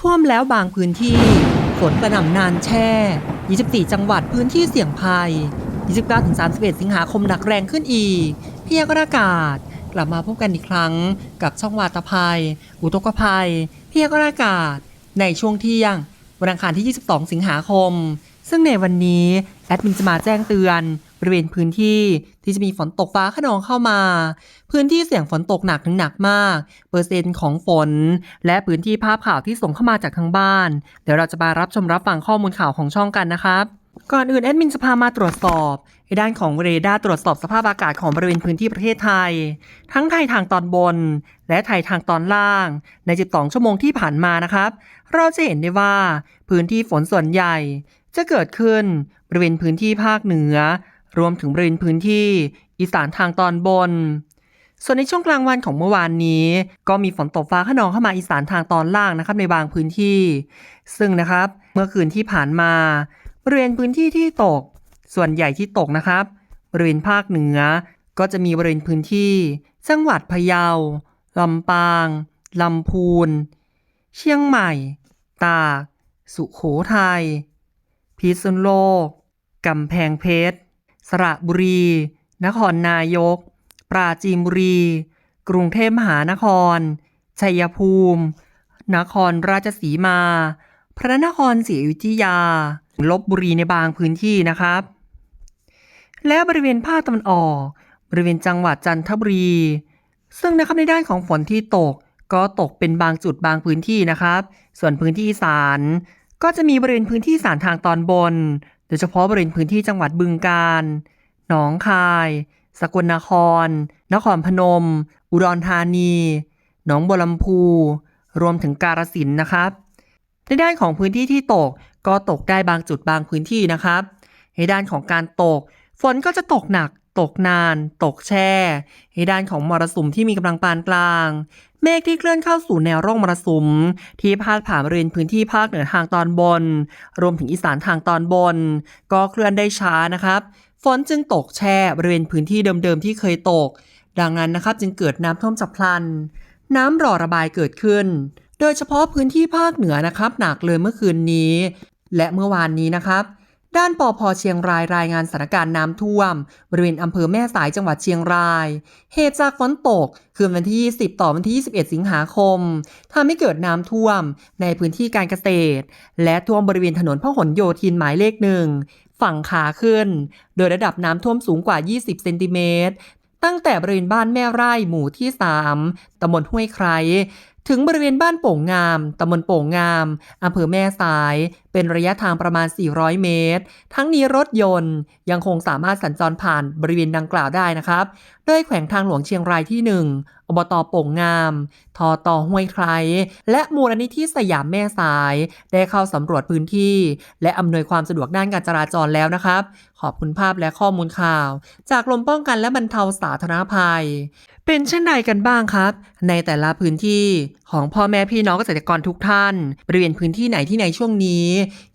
ท่วมแล้วบางพื้นที่ ฝนกระหน่ำนานแช่ 24 จังหวัดพื้นที่เสี่ยงภัย 29-31 สิงหาคมหนักแรงขึ้นอีก พยากรณ์อากาศ กลับมาพบกันอีกครั้งกับช่องวาตภัย อุทกภัย พยากรณ์อากาศ ในช่วงเที่ยง วันอังคารที่ 22 สิงหาคม ซึ่งในวันนี้แอดมินจะมาแจ้งเตือน บริเวณพื้นที่ที่จะมีฝนตกฟ้าขนองเข้ามา พื้นที่เสี่ยงฝนตกหนักถึงหนักมาก เปอร์เซ็นต์ของฝน และพื้นที่ภาพข่าวที่ส่งเข้ามาจากทางบ้าน เดี๋ยวเราจะมารับชมรับฟังข้อมูลข่าวของช่องกันนะครับก่อนอื่นแอดมินจะพามาตรวจสอบในด้านของเรดาร์ตรวจสอบสภาพอากาศของบริเวณพื้นที่ประเทศไทย ทั้งไทยทางตอนบน และไทยทางตอนล่าง ใน 12 ชั่วโมงที่ผ่านมานะครับ เราจะเห็นได้ว่าพื้นที่ฝนส่วนใหญ่ จะเกิดขึ้นบริเวณพื้นที่ภาคเหนือ รวมถึงบริเวณพื้นที่อีสานทางตอนบน ส่วนในช่วงกลางวันของเมื่อวานนี้ ก็มีฝนตกฟ้าขนองเข้ามาอีสานทางตอนล่างนะครับในบางพื้นที่ ซึ่งนะครับเมื่อคืนที่ผ่านมา บริเวณพื้นที่ที่ตก ส่วนใหญ่ที่ตกนะครับ บริเวณภาคเหนือ ก็จะมีบริเวณพื้นที่ จังหวัดพะเยาลำปางลำพูน เชียงใหม่ ตาก สุโขทัยพิษณุโลก กำแพงเพชร สระบุรี นครนายก ปราจีนบุรี กรุงเทพมหานคร ชัยภูมิ นครราชสีมา พระนครศรีอยุธยา ลบบุรีในบางพื้นที่นะครับ และบริเวณภาคตะวันออก บริเวณจังหวัดจันทบุรี ซึ่งนะครับในด้านของฝนที่ตกก็ตกเป็นบางจุดบางพื้นที่นะครับ ส่วนพื้นที่อีสานก็จะมีบริเวณพื้นที่อีสานทางตอนบน โดยเฉพาะบริเวณพื้นที่จังหวัดบึงกาฬ หนองคาย สกลนคร นครพนม อุดรธานี หนองบัวลำพู รวมถึงกาฬสินนะครับ ในด้านของพื้นที่ที่ตกก็ตกได้บางจุดบางพื้นที่นะครับ ในด้านของการตก ฝนก็จะตกหนัก ตกนาน ตกแช่ ในด้านของมรสุมที่มีกำลังปานกลาง เมฆที่เคลื่อนเข้าสู่แนวร่องมรสุม ที่พาดผ่านบริเวณพื้นที่ภาคเหนือทางตอนบน รวมถึงอีสานทางตอนบน ก็เคลื่อนได้ช้านะครับฝนจึงตกแช่บริเวณพื้นที่เดิมๆที่เคยตก ดังนั้นนะครับจึงเกิดน้ำท่วมฉับพลัน น้ำรอระบายเกิดขึ้น โดยเฉพาะพื้นที่ภาคเหนือนะครับหนักเลยเมื่อคืนนี้ และเมื่อวานนี้นะครับ ด้านปอพเชียงรายรายงานสถานการณ์น้ำท่วม บริเวณอำเภอแม่สายจังหวัดเชียงราย เหตุจากฝนตก คืนวันที่20ต่อวันที่ 21 สิงหาคมทำให้เกิดน้ำท่วม ในพื้นที่การเกษตร และท่วมบริเวณถนนพหลโยธินหมายเลขหนึ่งฝั่งขาขึ้น โดยระดับน้ำท่วมสูงกว่า 20 เซนติเมตรตั้งแต่บริเวณบ้านแม่ไร่หมู่ที่ 3ตำบลห้วยไครถึงบริเวณบ้านโป่งงาม ตำบลโป่งงาม อำเภอแม่สายเป็นระยะทางประมาณ 400 เมตร ทั้งนี้รถยนต์ยังคงสามารถสัญจรผ่านบริเวณดังกล่าวได้นะครับ โดยแขวงทางหลวงเชียงรายที่ 1 อบตโป่งงาม ทอตอห้วยไคร้และมูลนิธิสยามแม่สาย ได้เข้าสำรวจพื้นที่ และอำนวยความสะดวกด้านการจราจรแล้วนะครับ ขอบคุณภาพและข้อมูลข่าว จากกรมป้องกันและบรรเทาสาธารณภัย เป็นเช่นไรกันบ้างครับ ในแต่ละพื้นที่ของพ่อแม่พี่น้องเกษตรกรทุกท่านบริเวณพื้นที่ไหนที่ในช่วงนี้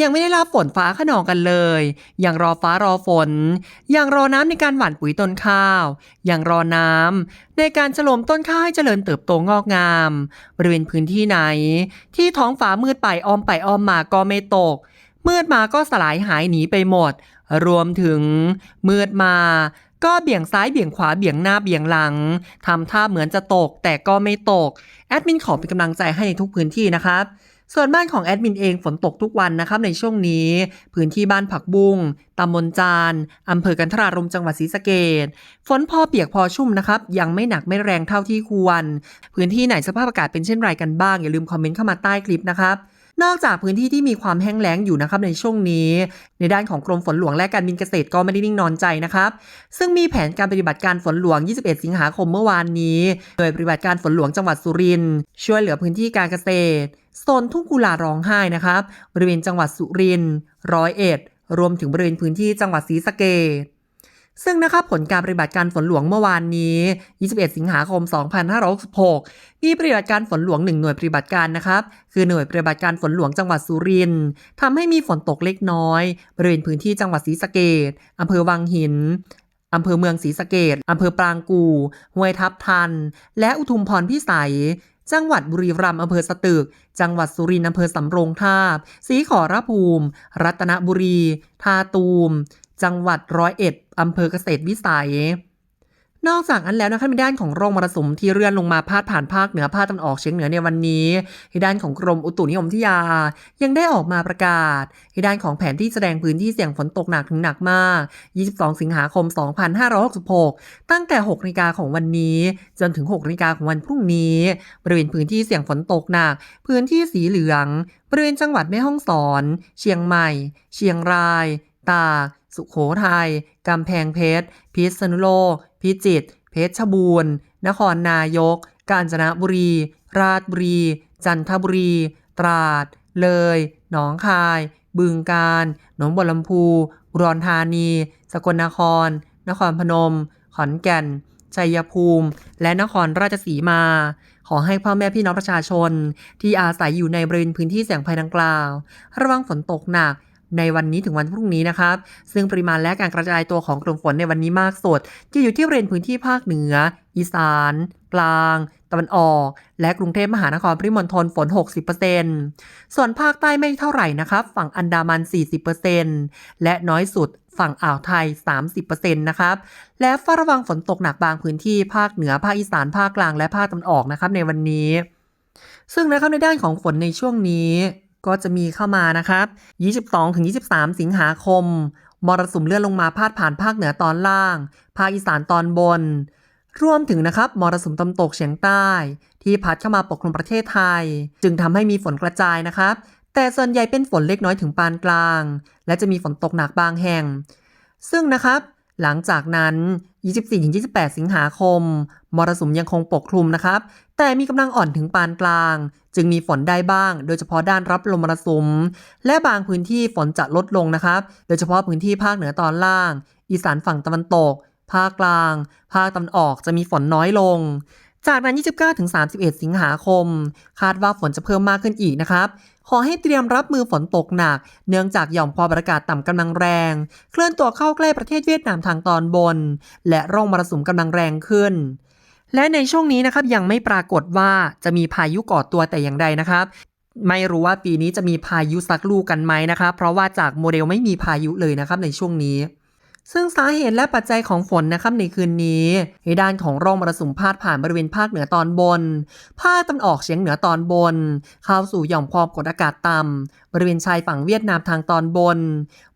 ยังไม่ได้รับฝนฟ้าขนองกันเลย ยังรอฟ้ารอฝน ยังรอน้ำในการหว่านปุ๋ยต้นข้าว ยังรอน้ำในการฉลมต้นข้าวให้เจริญเติบโตงอกงาม บริเวณพื้นที่ไหน ที่ท้องฟ้ามืดไปอ้อมไปอ้อมมาก็ไม่ตกมืดมาก็สลายหายหนีไปหมด รวมถึงมืดมาก็เบี่ยงซ้ายเบี่ยงขวาเบี่ยงหน้าเบี่ยงหลังทำท่าเหมือนจะตกแต่ก็ไม่ตก แอดมินขอเป็นกำลังใจให้ในทุกพื้นที่นะครับ ส่วนบ้านของแอดมินเองฝนตกทุกวันนะครับในช่วงนี้ พื้นที่บ้านผักบุ้งตำบลจานอำเภอกันทรารมจังหวัดศรีสะเกดฝนพอเปียกพอชุ่มนะครับ ยังไม่หนักไม่แรงเท่าที่ควร พื้นที่ไหนสภาพอากาศเป็นเช่นไรกันบ้าง อย่าลืมคอมเมนต์เข้ามาใต้คลิปนะครับนอกจากพื้นที่ที่มีความแห้งแล้งอยู่นะครับในช่วงนี้ ในด้านของกรมฝนหลวงและการบินเกษตรก็ไม่ได้นิ่งนอนใจนะครับ ซึ่งมีแผนการปฏิบัติการฝนหลวง 21 สิงหาคมเมื่อวานนี้ โดยปฏิบัติการฝนหลวงจังหวัดสุรินทร์ช่วยเหลือพื้นที่การเกษตร โซนทุ่งกุลาร้องไห้นะครับ บริเวณจังหวัดสุรินทร์ร้อยเอ็ด รวมถึงบริเวณพื้นที่จังหวัดศรีสะเกษซึ่งนะครับผลการปฏิบัติการฝนหลวงเมื่อวานนี้ 21 สิงหาคม 2566 มีปฏิบัติการฝนหลวง 1 หน่วยปฏิบัติการนะครับ คือหน่วยปฏิบัติการฝนหลวงจังหวัดสุรินทร์ทำให้มีฝนตกเล็กน้อย บริเวณพื้นที่จังหวัดศรีสะเกษอำเภอวังหินอำเภอเมืองศรีสะเกษอำเภอปรางกู ห้วยทับทัน และอุทุมพรพิสัย จังหวัดบุรีรัมย์อำเภอสตึก จังหวัดสุรินทร์อำเภอสำโรงทาบศรีขอรภูมิ รัตนบุรี ทาตูม จังหวัดร้อยเอ็ดอำเภอเกษตรวิสัย นอกจากนั้นแล้วนะคะในด้านของร่องมรสุมที่เลื่อนลงมาพาดผ่านภาคเหนือภาคตะวันออกเฉียงเหนือในวันนี้ในด้านของกรมอุตุนิยมวิทยา ยังได้ออกมาประกาศในด้านของแผนที่แสดงพื้นที่เสี่ยงฝนตกหนักถึงหนักมาก 22 สิงหาคม 2566 ตั้งแต่ 6นาฬิกาของวันนี้ จนถึง 6นาฬิกาของวันพรุ่งนี้ บริเวณพื้นที่เสี่ยงฝนตกหนัก พื้นที่สีเหลือง บริเวณจังหวัดแม่ฮ่องสอน เชียงใหม่ เชียงราย ตากสุขโขทัยกำแพงเพชร พิษณุโลก พิจิตร เพชรบูรณ์ นครนายก กาญจนบุรี ราชบุรี จันทบุรี ตราด เลย หนองคาย บึงกาฬ หนองบัวลำพูอุดรธานี สกลนคร นครพนม ขอนแก่น ชัยภูมิ และนครราชสีมา ขอให้พ่อแม่พี่น้องประชาชน ที่อาศัยอยู่ในบริเวณพื้นที่เสี่ยงภัยดังกล่าว ระวังฝนตกหนัก ในวันนี้ถึงวันพรุ่งนี้นะครับ ซึ่งปริมาณและการกระจายตัวของกลุ่มฝนในวันนี้มากสุดจะอยู่ที่บริเวณพื้นที่ภาคเหนือ อีสาน กลาง ตะวันออก และกรุงเทพมหานครปริมณฑลฝน 60%ส่วนภาคใต้ไม่เท่าไหร่นะครับ ฝั่งอันดามัน 40%และน้อยสุดฝั่งอ่าวไทย 30%นะครับ และเฝ้าระวังฝนตกหนักบางพื้นที่ภาคเหนือ ภาคอีสาน ภาคกลาง และภาคตะวันออกนะครับในวันนี้ ซึ่งนะครับในด้านของฝนในช่วงนี้ ก็จะมีเข้ามานะครับ 22-23 สิงหาคม มรสุมเลื่อนลงมาพาดผ่านภาคเหนือตอนล่าง ภาคอีสานตอนบน รวมถึงนะครับมรสุมตะวันตกเฉียงใต้ ที่พัดเข้ามาปกคลุมประเทศไทย จึงทำให้มีฝนกระจายนะครับ แต่ส่วนใหญ่เป็นฝนเล็กน้อยถึงปานกลาง และจะมีฝนตกหนักบางแห่ง ซึ่งนะครับ หลังจากนั้น 24-28 สิงหาคม มรสุมยังคงปกคลุมนะครับ แต่มีกำลังอ่อนถึงปานกลาง จึงมีฝนได้บ้าง โดยเฉพาะด้านรับลมมรสุม และบางพื้นที่ฝนจะลดลงนะครับ โดยเฉพาะพื้นที่ภาคเหนือตอนล่าง อีสานฝั่งตะวันตก ภาคกลาง ภาคตะวันออกจะมีฝนน้อยลง จากนั้น 29-31 สิงหาคม คาดว่าฝนจะเพิ่มมากขึ้นอีกนะครับ ขอให้เตรียมรับมือฝนตกหนัก เนื่องจากหย่อมความกาศต่ำกำลังแรง เคลื่อนตัวเข้าใกล้ประเทศเวียดนามทางตอนบน และร่องมรสุมกำลังแรงขึ้น และในช่วงนี้นะครับยังไม่ปรากฏว่าจะมีพายุก่อตัวแต่อย่างใดนะครับ ไม่รู้ว่าปีนี้จะมีพายุสักลูกกันไหมนะครับ เพราะว่าจากโมเดลไม่มีพายุเลยนะครับในช่วงนี้ ซึ่งสาเหตุและปัจจัยของฝนนะครับในคืนนี้ในด้านของร่องมรสุมพาดผ่านบริเวณภาคเหนือตอนบน ภาคตะวันออกเฉียงเหนือตอนบน เข้าสู่หย่อมความกดอากาศต่ำบริเวณชายฝั่งเวียดนามทางตอนบน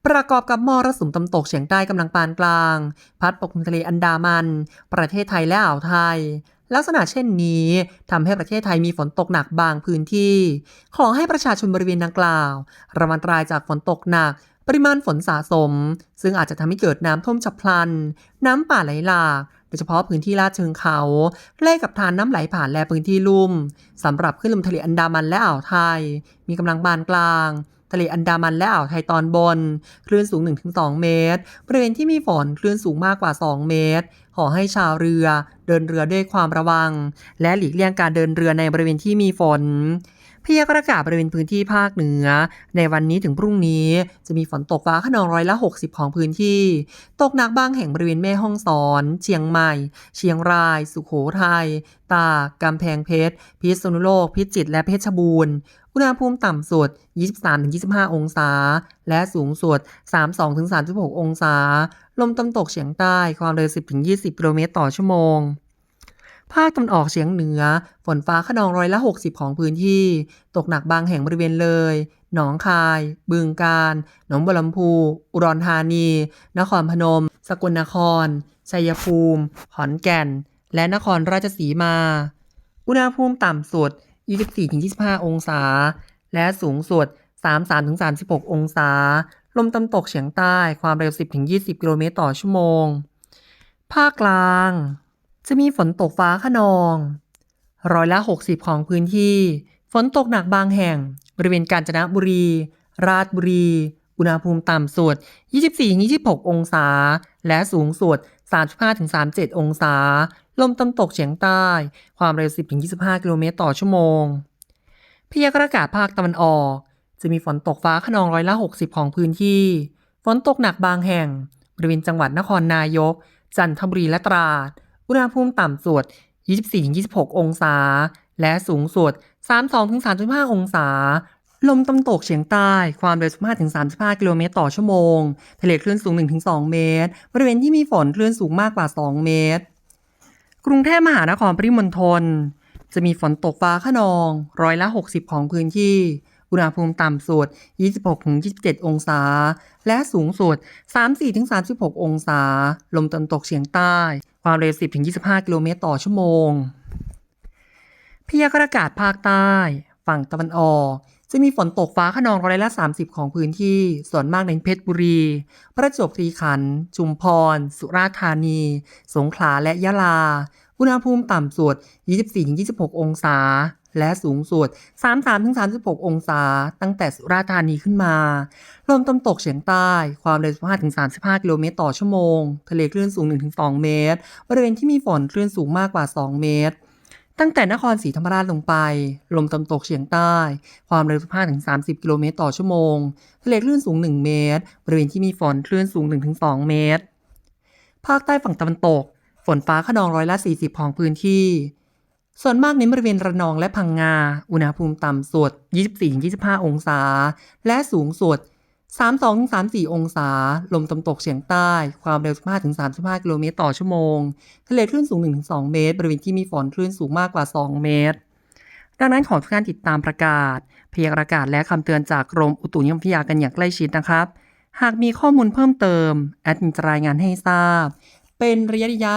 ประกอบกับมรสุมตะวันตกเฉียงใต้กำลังปานกลาง พัดปกคลุมทะเลอันดามัน ประเทศไทยและอ่าวไทยลักษณะเช่นนี้ทำให้ประเทศไทยมีฝนตกหนักบางพื้นที่ ขอให้ประชาชนบริเวณดังกล่าว ระมัดระวังจากฝนตกหนัก ปริมาณฝนสะสม ซึ่งอาจจะทำให้เกิดน้ำท่วมฉับพลัน น้ำป่าไหลหลากโดยเฉพาะพื้นที่ลาดเชิงเขาใกล้กับทานน้ำไหลผ่านและพื้นที่ลุ่มสำหรับขึ้นลมทะเลอันดามันและอ่าวไทย มีกำลังปานกลางทะเลอันดามันและอ่าวไทยตอนบน คลื่นสูง 1-2 เมตร บริเวณที่มีฝนคลื่นสูงมากกว่า 2 เมตร ขอให้ชาวเรือ เดินเรือด้วยความระวัง และหลีกเลี่ยงการเดินเรือในบริเวณที่มีฝน พยากรณ์อากาศบริเวณพื้นที่ภาคเหนือ ในวันนี้ถึงพรุ่งนี้จะมีฝนตกฟ้าขนองร้อยละ 60 ของพื้นที่ ตกหนักบางแห่งบริเวณแม่ฮ่องสอน เชียงใหม่ เชียงราย สุโขทัย ตาก กำแพงเพชร พิษณุโลก พิจิตร และเพชรบูรณ์ อุณหภูมิต่ำสุด 23-25 องศา และสูงสุด 32-36 องศา ลมตะวันตกเฉียงใต้ ความเร็ว 10-20 กิโลเมตรต่อชั่วโมง ภาคตะวันออกเฉียงเหนือ ฝนฟ้าขนองร้อยละ 60 ของพื้นที่ ตกหนักบางแห่งบริเวณเลย หนองคาย บึงกาฬ หนองบัวลำพู อุดรธานี นครพนม สกลนคร ชัยภูมิ ขอนแก่น และนครราชสีมา อุณหภูมิต่ำสุด 24-25 องศา และสูงสุด 33-36 องศา ลมตะวันตกเฉียงใต้ ความเร็ว 10-20 กิโลเมตรต่อชั่วโมง ภาคกลาง จะมีฝนตกฟ้าขนอง ร้อยละ 60 ของพื้นที่ ฝนตกหนักบางแห่ง บริเวณกาญจนบุรี ราชบุรี อุณหภูมิต่ำสุด 24-26 องศา และสูงสุด 35-37 องศา ลมตะวันตกเฉียงใต้ ความเร็ว 10-25 กิโลเมตรต่อชั่วโมง พยากรณ์อากาศภาคตะวันออก จะมีฝนตกฟ้าขนองร้อยละ 60 ของพื้นที่ ฝนตกหนักบางแห่ง บริเวณจังหวัดนครนายก จันทบุรีและตราด อุณหภูมิต่ำสุด 24-26 องศา และสูงสุด 32-35 องศา ลมตะวันตกเฉียงใต้ ความเร็ว 15-35 กิโลเมตรต่อชั่วโมง ทะเลคลื่นสูง 1-2 เมตร บริเวณที่มีฝนคลื่นสูงมากกว่า 2 เมตร กรุงเทพมหานครปริมณฑลจะมีฝนตกฟ้าขนอง ร้อยละ 60 ของพื้นที่ อุณหภูมิต่ำสุด 26-27 องศา และสูงสุด 34-36 องศา ลมตะวันตกเฉียงใต้ ความเร็ว 10-25 กิโลเมตรต่อชั่วโมง พยากรณ์อากาศภาคใต้ ฝั่งตะวันออก จะมีฝนตกฟ้าขนองร้อยละ 30 ของพื้นที่ ส่วนมากในเพชรบุรี ประจวบคีรีขันธ์ จุมพร สุราษฎร์ธานี สงขลา และยะลา อุณหภูมิต่ำสุด 24-26 องศา และสูงสุด 33-36 องศา ตั้งแต่สุราษฎร์ธานีขึ้นมา ลมตะวันตกเฉียงใต้ ความเร็ว 15-35 กิโลเมตรต่อชั่วโมง ทะเลคลื่นสูง 1-2 เมตร บริเวณที่มีฝนคลื่นสูงมากกว่า 2 เมตร ตั้งแต่นครศรีธรรมราชลงไป ลมตะวันตกเฉียงใต้ ความเร็ว 15-30 กิโลเมตรต่อชั่วโมง ทะเลคลื่นสูง 1 เมตร บริเวณที่มีฝนคลื่นสูง 1-2 เมตร ภาคใต้ฝั่งตะวันตก ฝนฟ้าขนองร้อยละ 40 ของพื้นที่ ส่วนมากในบริเวณระนองและพังงา อุณหภูมิต่ำสุด 24-25 องศา และสูงสุด 32-34 องศา ลมตะวันตกเฉียงใต้ ความเร็ว 15-35 กิโลเมตรต่อชั่วโมง ทะเลคลื่นสูง 1-2 เมตร บริเวณที่มีฝนคลื่นสูงมากกว่า 2 เมตร ดังนั้นขอทุกท่านติดตามประกาศ พยากรณ์อากาศและคำเตือนจากกรมอุตุนิยมวิทยากันอย่างใกล้ชิดนะครับ หากมีข้อมูลเพิ่มเติม แอดมินจะรายงานให้ทราบ เป็นระยะระยะ